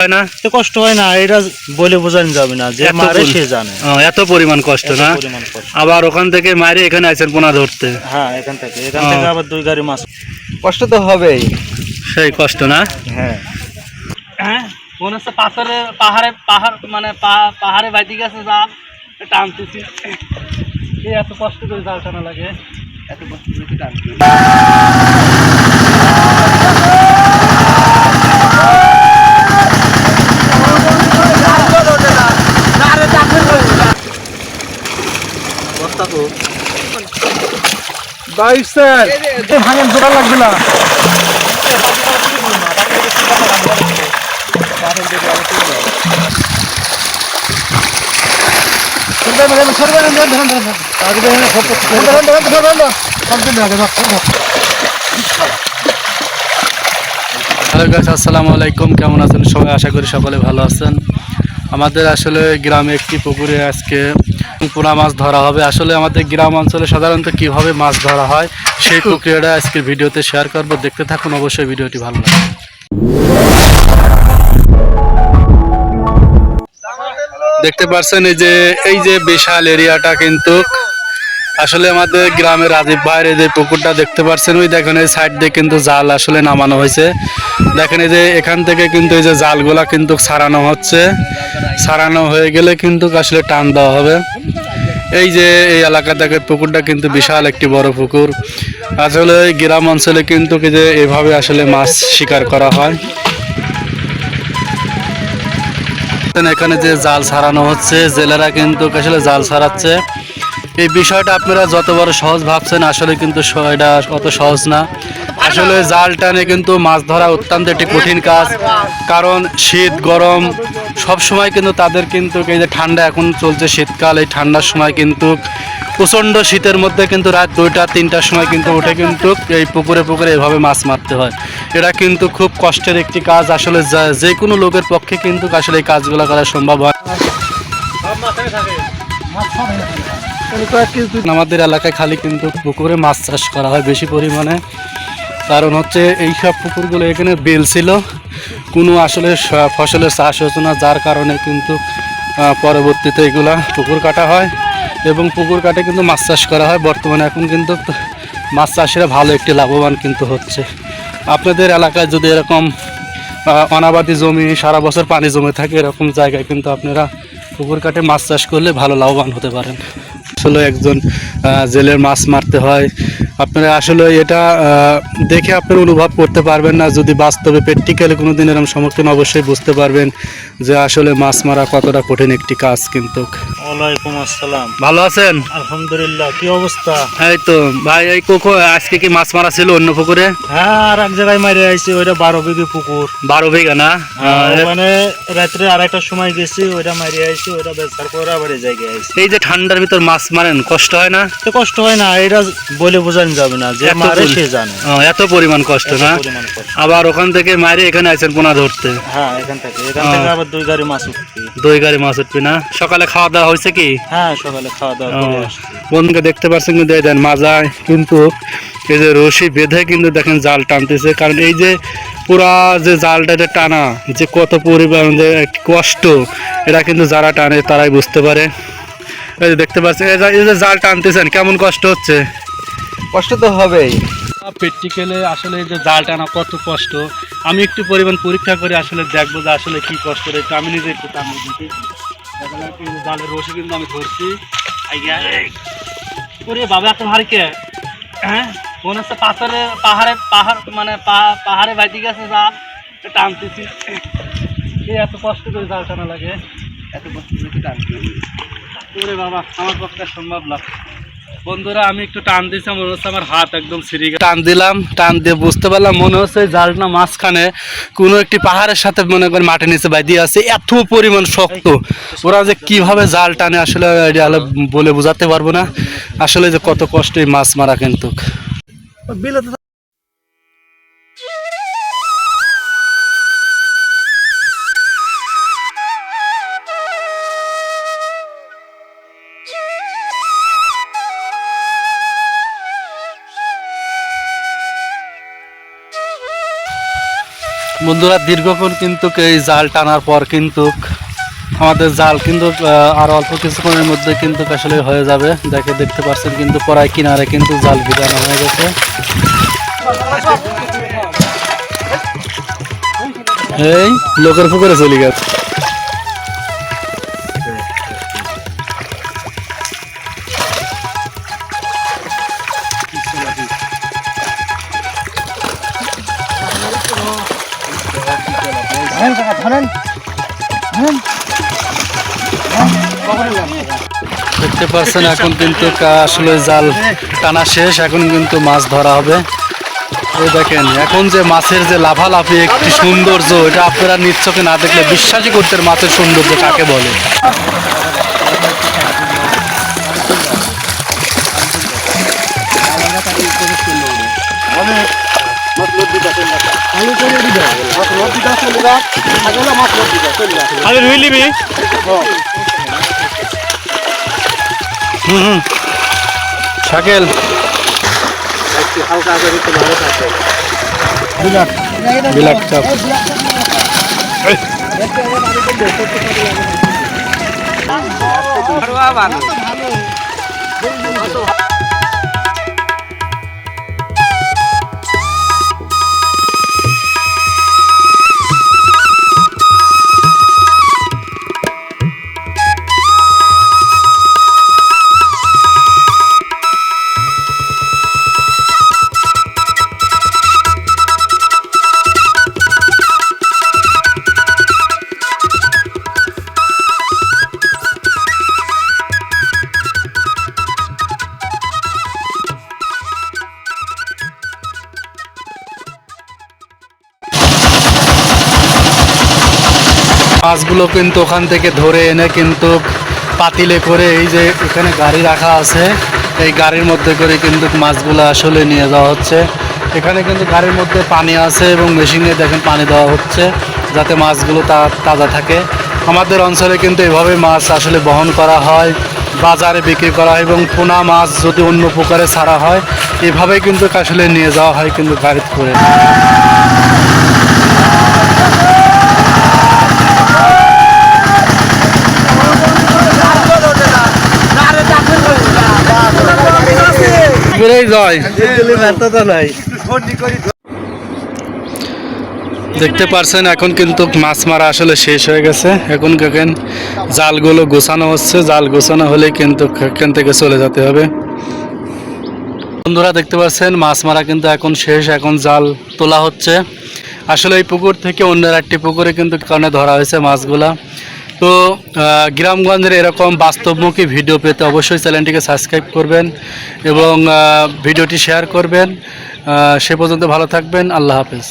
হয় না? এতে কষ্ট হয় না এটা বলে বোঝানো যাবে না যে মারে সে জানে। এত পরিমাণ কষ্ট না? কষ্ট। আবার ওখান থেকে মারে এখানে আছেন পোনা ধরতে। হ্যাঁ এখান থেকে। এখান থেকে আবার দুই গাড়ি মাছ। কষ্ট তো হবেই। সেই কষ্ট না? হ্যাঁ। হ্যাঁ মনে হচ্ছে পাথরে পাহাড়ে পাহাড় মানে পাহাড়ে বাইতে গেছে জাল টানতেছি। এই এত কষ্ট করে জাল টানা লাগে। এত কষ্ট করে টানতে বাইশ স্যার ভাঙেন জোড়া লাগবে না। হ্যালো গাছ আসসালামু আলাইকুম। কেমন আছেন সবাই? আশা করি সকলে ভালো আছেন। আমাদের আসলে গ্রামে একটি পুকুরে আজকে পোনা মাছ ধরা হবে। আসলে আমাদের গ্রাম অঞ্চলে সাধারণত কীভাবে মাছ ধরা হয় সেই প্রক্রিয়াটা আজকের ভিডিওতে শেয়ার করব। দেখতে থাকুন অবশ্যই ভিডিওটি ভালো লাগে। দেখতে পাচ্ছেন এই যে এই যে বিশাল এরিয়াটা কিন্তু আসলে আমাদের গ্রামের রাজীব ভাইয়ের এই যে পুকুরটা দেখতে পাচ্ছেন ওই দেখেন এই সাইড দিয়ে কিন্তু জাল আসলে নামানো হয়েছে। দেখেন এই যে এখান থেকে কিন্তু এই যে জালগুলা কিন্তু ছাড়ানো হচ্ছে। ছাড়ানো হয়ে গেলে কিন্তু আসলে টান দেওয়া হবে। এই যে এই এলাকা থেকে পুকুরটা কিন্তু বিশাল একটি বড় পুকুর। আসলে গ্রাম অঞ্চলে কিন্তু যে এভাবে আসলে মাছ শিকার করা হয়। এখানে যে জাল ছাড়ানো হচ্ছে, জেলেরা কিন্তু আসলে জাল ছাড়াচ্ছে। এই বিষয়টা আপনারা যত বড় সহজ ভাবছেন, আসলে কিন্তু এটা অত সহজ না। আসলে জাল টানে কিন্তু মাছ ধরা অত্যন্ত একটি কঠিন কাজ। কারণ শীত, গরম, সব সময় কিন্তু তাদের কিন্তু এই যে ঠান্ডা এখন চলছে শীতকাল, এই ঠান্ডার সময় কিন্তু প্রচণ্ড শীতের মধ্যে কিন্তু রাত দুইটা, তিনটার সময় কিন্তু উঠে কিন্তু এই পুকুরে পুকুরে এভাবে মাছ মারতে হয়। এটা কিন্তু খুব কষ্টের একটি কাজ। আসলে যে কোনো লোকের পক্ষে কিন্তু আসলে এই কাজগুলো করা সম্ভব হয় আমাদের এলাকায় খালি কিন্তু পুকুরে মাছ চাষ করা হয় বেশি পরিমাণে। কারণ হচ্ছে এই সব পুকুরগুলো এখানে বেল ছিল। কোনো আসলে ফসলের চাষ হতো না, যার কারণে কিন্তু পরবর্তীতে এগুলা পুকুর কাটা হয় এবং পুকুর কাটে কিন্তু মাছ চাষ করা হয়। বর্তমানে এখন কিন্তু মাছ চাষিরা ভালো একটি লাভবান কিন্তু হচ্ছে। আপনাদের এলাকায় যদি এরকম অনাবাদি জমি, সারা বছর পানি জমে থাকে, এরকম জায়গায় কিন্তু আপনারা পুকুর কাটে মাছ চাষ করলে ভালো লাভবান হতে পারেন। আসলে একজন জেলের মাছ মারতে হয়। আপনারা আসলে এটা দেখে আপনারা অনুভব করতে পারবেন না। যদি বাস্তবে প্র্যাকটিক্যালি কোনো দিন এরকম সম্মুখীন অবশ্যই বুঝতে পারবেন যে আসলে মাছ মারা কতটা কঠিন একটি কাজ কিন্তু। ওয়ালাইকুম আসসালাম। ভালো আছেন? আলহামদুলিল্লাহ কি অবস্থা? এই তো ভাই এই কোকো আজকে কি মাছ মারা ছিল অন্য পুকুরে? হ্যাঁ আর এক জায়গায় মারে আইছি ওইটা বারো বিঘি পুকুর। বারো বিঘা না? হ্যাঁ, রাত্রে আড়াইটার সময় গেছি ওইটা মারি আইছি ওইটা বেচার পরে আবার এই জায়গায় আইছি। এই যে ঠান্ডার ভিতর মাছ মারেন কষ্ট হয় না? কষ্ট হয় না এটা বলে বোঝানো যাবে না যে মারে সে জানে। এত পরিমাণ কষ্ট না? আবার ওখান থেকে মারে এখানে আছেন পোনা ধরতে? হ্যাঁ এখান থেকে এখান থেকে আবার দুই গাড়ি মাছ উঠছি দই গাড়ি মাছ উঠবি না? সকালে খাওয়া দাওয়া হয়েছে কি? হ্যাঁ সকালে খাওয়া দাওয়া করে আসছি। বন্ধুকে দেখতে পাচ্ছেন কিন্তু এই দেন মাজায় কিন্তু এই যে রশি বেঁধে কিন্তু দেখেন জাল টানতেছে। কারণ এই যে পুরা যে জালটা যে টানা যে কত পরিমাণ যে কষ্ট এটা কিন্তু যারা টানে তারাই বুঝতে পারে। এই যে দেখতে পাচ্ছেন এই যে- জাল টানতেছেন কেমন কষ্ট হচ্ছে? কষ্ট তো হবেই। প্র্যাকটিক্যালে আসলে এই যে জাল টানা কত কষ্ট। আমি একটু পরিমাণ পরীক্ষা করে আসলে দেখব যে আসলে কি কষ্ট রয়েছে। আমি নিজে একটু টান দিচ্ছি দেখা যাচ্ছে এই যে জালের রশি কিন্তু আমি ধরছি। ওরে বাবা এত ভারী কে? হ্যাঁ? মনে হচ্ছে পাথরে পাহাড়ে পাহাড় মানে পাহাড়ে বাইতে গেছে যা। টানতেছি। এত কষ্ট করে জাল টানা লাগে। এত কষ্ট করে টানতে ওরে বাবা আমার পক্ষে সম্ভব না। বন্ধুরা আমি একটু টান দিয়েছি মনে হচ্ছে আমার হাত একদম সিঁড়ি টান দিলাম টান দিয়ে বুঝতে পারলাম মনে হচ্ছে জালটা মাঝখানে কোনো একটি পাহাড়ের সাথে মনে করেন মাটির নিচে বাইদি আছে। এত পরিমাণ শক্ত। ওরা যে কীভাবে জাল টানে আসলে এটা বলে বোঝাতে পারব না। আসলে যে কত কষ্ট এই মাছ মারা কিন্তু। বন্ধুরা, দীর্ঘক্ষণ কিন্তু এই জাল টানার পর কিন্তু আমাদের জাল কিন্তু আর অল্প কিছুক্ষণের মধ্যে কিন্তু আসলে হয়ে যাবে। দেখে দেখতে পাচ্ছেন কিন্তু পড়ায় কিনারে কিন্তু জাল ভিজানো হয়ে গেছে। এই, লোকের পুকুরে চলে গেছে। দেখতে পাচ্ছেন এখন কিন্তু আসলে জাল টানা শেষ এখন কিন্তু মাছ ধরা হবে। এই দেখেন এখন যে মাছের যে লাফালাফি একটি সৌন্দর্য এটা আপনারা নিচ্ছকে না দেখলে বিশ্বাসই করতে মাছের সৌন্দর্য কাকে বলে। আরে রুই লিবি হুম শাকেল। বিলাক চাপ। মাছগুলো কিন্তু ওখান থেকে ধরে এনে কিন্তু পাতিলে করে এই যে এখানে গাড়ি রাখা আছে, এই গাড়ির মধ্যে করে কিন্তু মাছগুলো আসলে নিয়ে যাওয়া হচ্ছে। এখানে কিন্তু গাড়ির মধ্যে পানি আছে এবং মেশিনে দেখেন পানি দেওয়া হচ্ছে যাতে মাছগুলো তা, তাজা থাকে। আমাদের অঞ্চলে কিন্তু এভাবে মাছ আসলে বহন করা হয়, বাজারে বিক্রি করা হয় এবং পোনা মাছ যদি অন্য প্রকারে ছাড়া হয় এভাবেই কিন্তু আসলে নিয়ে যাওয়া হয় কিন্তু গাড়িতে করে। দেখতে পারছেন, এখন কিন্তু মাছ মারা আসলে শেষ হয়ে গেছে। এখন দেখেন জালগুলো গোছানো হচ্ছে। জাল গোছানো হলে কিন্তু এখান থেকে চলে যেতে হবে। বন্ধুরা, দেখতে পাচ্ছেন, মাছ মারা কিন্তু এখন শেষ। এখন জাল তোলা হচ্ছে। আসলে এই পুকুর থেকে অন্যের একটি পুকুরে কিন্তু কারণে ধরা হয়েছে মাছগুলা। তো গ্রামগঞ্জের এরকম বাস্তবমুখী ভিডিও পেতে অবশ্যই চ্যানেলটিকে সাবস্ক্রাইব করবেন এবং ভিডিওটি শেয়ার করবেন। সে পর্যন্ত ভালো থাকবেন। আল্লাহ হাফেজ।